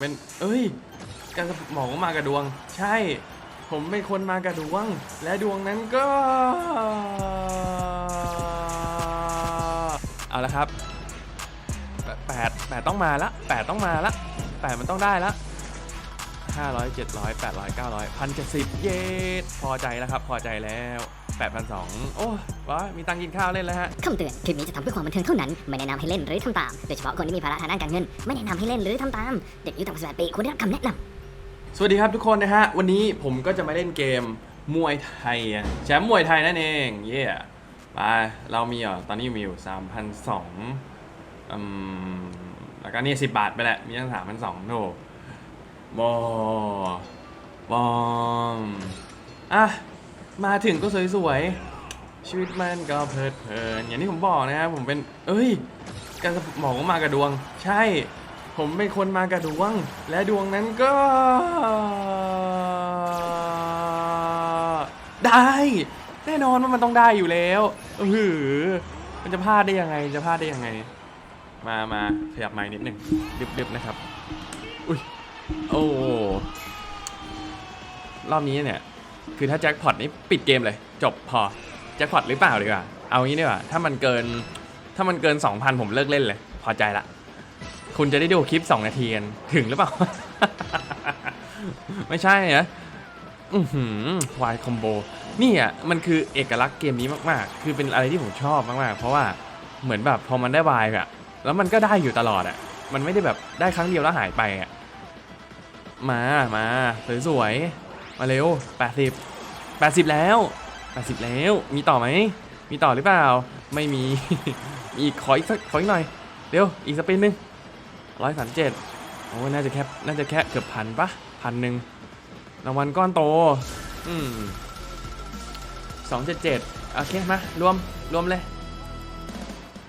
เป็นเอ้ยการหมอกมากับดวง ใช่ ผมเป็นคนมากับดวง และดวงนั้นก็ เอาละครับแปดแปดต้องมาละแปดต้องมาละแปดมันต้องได้ละห้าร้อยเจ็ดร้อยแปดร้อยเก้าร้อยพันเจ็ดสิบเยสพอใจแล้วครับ พอใจแล้ว แปดพันสองโอ้ว้ามีตังค์กินข้าวเล่นแล้วฮะ คำเตือน คลิปนี้จะทำเพื่อความบันเทิงเท่านั้น ไม่แนะนำให้เล่นหรือทำตาม โดยเฉพาะคนที่มีภาระทางด้านการเงิน ไม่แนะนำให้เล่นหรือทำตาม เด็กอายุต่ำกว่า18ปีควรได้รับคำแนะนำ สวัสดีครับทุกคนนะฮะ วันนี้ผมก็จะมาเล่นเกมมวยไทยอะแชมป์มวยไทยนั่นเอง เย่มาเรามีอะตอนนี้มีอยู่3 0 0อืมแล้วก็นี่สิบาทไปแหละ มีตั้งสามพันสองโนบอบอมอะ มาถึงก็สวยๆ ชีวิตมันก็เพลิดเพลิน อย่างที่ผมบอกนะครับผมเป็นเอ้ย การหมอกว่ามากับดวง ใช่ ผมเป็นคนมากับดวง และดวงนั้นก็ ได้ แน่นอนว่ามันต้องได้อยู่แล้วเออมันจะพลาดได้ยังไง จะพลาดได้ยังไง มามาขยับไม้นิดหนึ่งดึบๆนะครับ อุ้ย โอ้รอบนี้เนี่ย คือถ้าแจ็คพอตนี่ปิดเกมเลย จบพอแจ็คพอตหรือเปล่าดีกว่า เอางี้ดีกว่า ถ้ามันเกิน ถ้ามันเกิน 2,000 ผมเลิกเล่นเลย พอใจละ คุณจะได้ดูคลิป 2 นาทีกัน ถึงหรือเปล่า ไม่ใช่นะอือหือวายคอมโบนี่อะมันคือเอกลักษณ์เกมนี้มากๆ คือเป็นอะไรที่ผมชอบมากๆ เพราะว่าเหมือนแบบพอมันได้วายอะแล้วมันก็ได้อยู่ตลอดอะ มันไม่ได้แบบได้ครั้งเดียวแล้วหายไปอะ มา มาสวยๆ มาเร็ว 80 80 แล้ว 80 แล้ว มีต่อไหม มีต่อหรือเปล่า ไม่มี มีอีกขออีกสักขออีกหน่อย เร็ว อีกสปินหนึ่งร้อยสามเจ็ดโอ้ยน่าจะแค่ น่าจะแค่เกือบพันปะพันหนึ่งรางวัลก้อนโต อืมสองเจ็ดเจ็ดโอเค มา รวม รวมเลย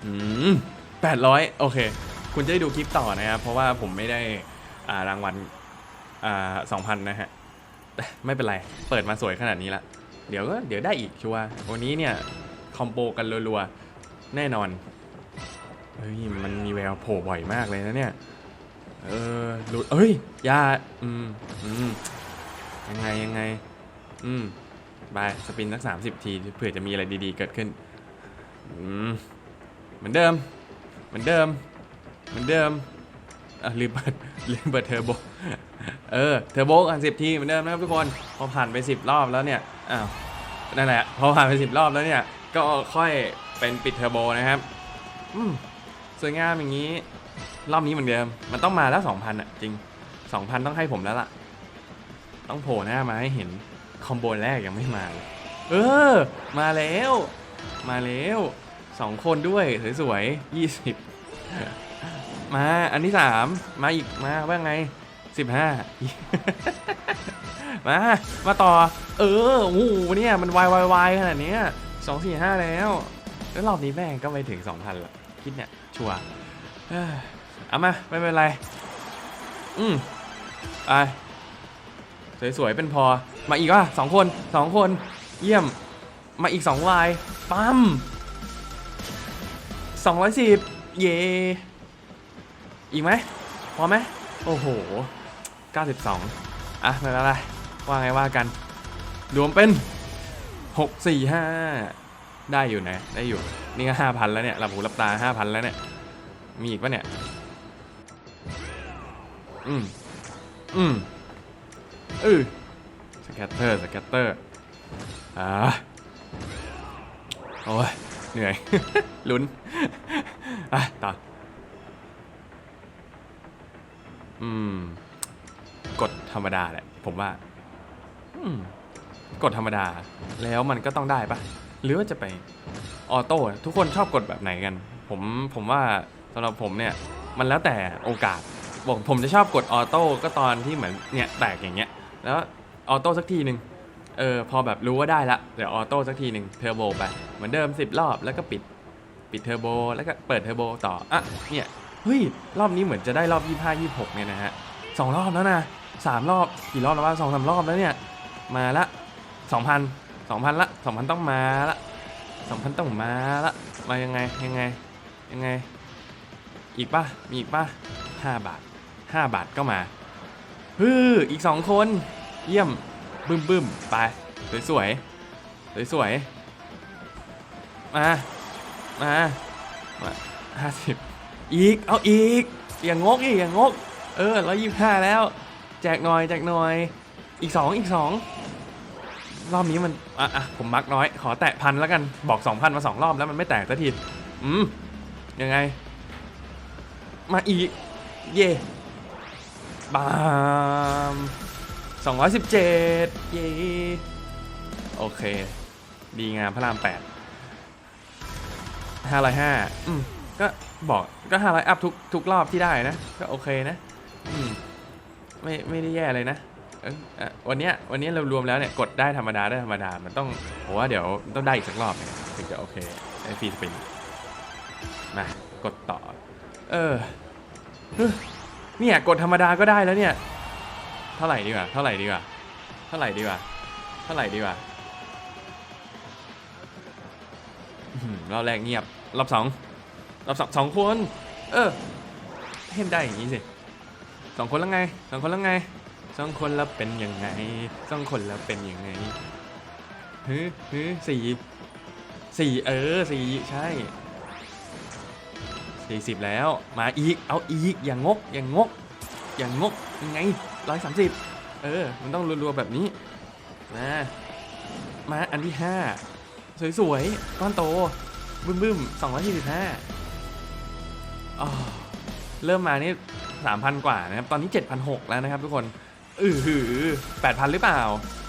อืมแปดร้อยโอเค คุณจะได้ดูคลิปต่อนะครับ เพราะว่าผมไม่ได้ อ่ารางวัล อ่าสองพันนะฮะแต่ ไม่เป็นไร เปิดมาสวยขนาดนี้ละ เดี๋ยวก็เดี๋ยวได้อีกชัวร์วันนี้เนี่ย คอมโบกันรัวๆ แน่นอน เฮ้ย มันมีแววโผล่บ่อยมากเลยนะเนี่ย เออหลุดเอ้ยยาอืมอืมยังไงยังไง อืมบายสปินสักสามสิบทีเผื่อจะมีอะไรดีๆเกิดขึ้น อืมเหมือนเดิม เหมือนเดิม เหมือนเดิมอะลืมเปิดลืมเปิดเทอร์โบ เออเทอร์โบกันสิบทีเหมือนเดิมนะครับทุกคนพอผ่านไปสิบรอบแล้วเนี่ยอ้าวนั่นแหละพอผ่านไปสิบรอบแล้วเนี่ยก็ค่อยเป็นปิดเทอร์โบนะครับอืมสวยงามอย่างนี้รอบนี้เหมือนเดิม มันต้องมาแล้วสองพันอะจริงสองพันต้องให้ผมแล้วล่ะ ต้องโผล่หน้ามาให้เห็นคอมโบแรกยังไม่มาเลยเออ มาแล้ว มาแล้วสองคนด้วยสวยๆยี่สิบมาอันที่สามมาอีกมาว่าไง สิบห้ามา มาต่อ เออโอ้โหเนี่ยมันวายวายวายขนาดนี้สองสี่ห้าแล้ว แล้วรอบนี้แม่งก็ไปถึงสองพันละคิดเนี่ย ชัวร์เอ้ามา ไม่เป็นไร อืมไปสวยๆ เป็นพอ มาอีกว่ะสองคนสองคน เยี่ยม มาอีกสองลาย ปั๊มสองร้อยสิบเย่อีกไหม พอไหม โอ้โห เก้าสิบสองอะไม่เป็นไรว่าไงว่ากัน รวมเป็นหกสี่ห้าได้อยู่นะ ได้อยู่ นี่ก็ห้าพันแล้วเนี่ยหลับหูหลับตาห้าพันแล้วเนี่ย มีอีกปะเนี่ย อืม อืมเออสแกตเตอร์สแกตเตอร์ อ่า โอ้ย เหนื่อย ลุ้น อะ ต่อ อืม กดธรรมดาแหละ ผมว่า อืมกดธรรมดา แล้วมันก็ต้องได้ปะหรือว่าจะไปออโต้ทุกคนชอบกดแบบไหนกัน ผมผมว่าสำหรับผมเนี่ย มันแล้วแต่โอกาสบอกผมจะชอบกดออโต้ก็ตอนที่เหมือนเนี่ยแตกอย่างเงี้ย แล้วออโต้สักทีหนึ่งเออพอแบบรู้ว่าได้ละเดี๋ยวออโต้สักทีหนึ่งเทอร์โบไปเหมือนเดิม 10 รอบแล้วก็ปิดปิดเทอร์โบแล้วก็เปิดเทอร์โบต่ออะเนี่ยเฮ้ยรอบนี้เหมือนจะได้รอบ 25 26เนี่ยนะฮะสองรอบแล้วนะ สามรอบกี่รอบแล้ววะสองสามรอบแล้วเนี่ย มาละสองพันสองพันละสองพันต้องมาละสองพันต้องมาละมายังไงยังไงยังไง อีกป่ะมีอีกป่ะห้าบาทห้าบาทก็มาฮืออีกสองคน เยี่ยมบึ้มบึ้มไปสวยสวยสวยสวยมามามาห้าสิบอีกเอาอีกอย่างงกอีกอย่างงก เออร้อยยี่ห้าแล้ว แจกหน่อยแจกหน่อย อีกสองอีกสองรอบนี้มันอะอะผมมักน้อย ขอแตะพันแล้วกันบอกสองพันมาสองรอบแล้วมันไม่แตกสักทีอืมยังไง มาอีก เย่บามสองร้อยสิบเจ็ดเย่โอเค ดีงามพระรามแปดห้าร้อยห้าอืมก็บอกก็ห้าร้อยอัพทุกทุกรอบที่ได้นะ ก็โอเคนะ อืม ไม่ไม่ได้แย่เลยนะวันนี้วันนี้เรารวมแล้วเนี่ยกดได้ธรรมดาได้ธรรมดา มันต้องผมว่าเดี๋ยวต้องได้อีกสักรอบเนี่ยถึงจะโอเคไอ้ฟรีสปินมากดต่อ เออเนี่ยกดธรรมดาก็ได้แล้วเนี่ย เท่าไหร่ดีกว่าเท่าไหร่ดีกว่าเท่าไหร่ดีกว่าเท่าไหร่ดีกว่าอื้อหือรอบแรกเงียบรอบสองรอบสองสองคน เออเห็นได้อย่างนี้สิ สองคนแล้วไงสองคนแล้วไงสองคนแล้วเป็นยังไงสองคนแล้วเป็นยังไงฮึฮึสี่สี่เออสี่ใช่สี่สิบแล้วมาอีกเอาอีกอย่างงกอย่างงกอย่างงกยังไงร้อยสามสิบเออ มันต้องรัวๆแบบนี้มามาอันที่ห้าสวยๆก้อนโต บึ้มบึ้มสองร้อยยี่สิบห้าเริ่มมานี่ สามพันกว่านะครับ ตอนนี้เจ็ดพันหกแล้วนะครับทุกคนอือหือแปดพันหรือเปล่า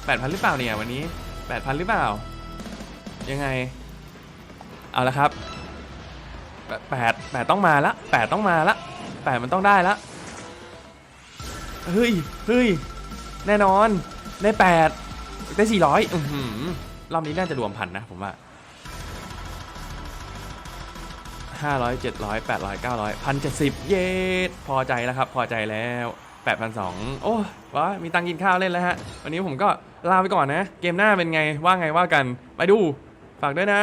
แปดพันหรือเปล่าเนี่ยวันนี้แปดพันหรือเปล่า ยังไง เอาละครับแปดแปดต้องมาละแปดต้องมาละแปดมันต้องได้ละเฮ้ยเฮ้ยแน่นอนได้แปดได้สี่ร้อยอือหือรอบนี้น่าจะรวมพันนะผมว่า ห้าร้อยเจ็ดร้อยแปดร้อยเก้าร้อยพันเจ็ดสิบเย้พอใจแล้วครับ พอใจแล้วแปดพันสองโอ้ว้ามีตังค์กินข้าวเล่นแล้วฮะ วันนี้ผมก็ลาไปก่อนนะ เกมหน้าเป็นไงว่าไงว่ากัน ไปดู ฝากด้วยนะ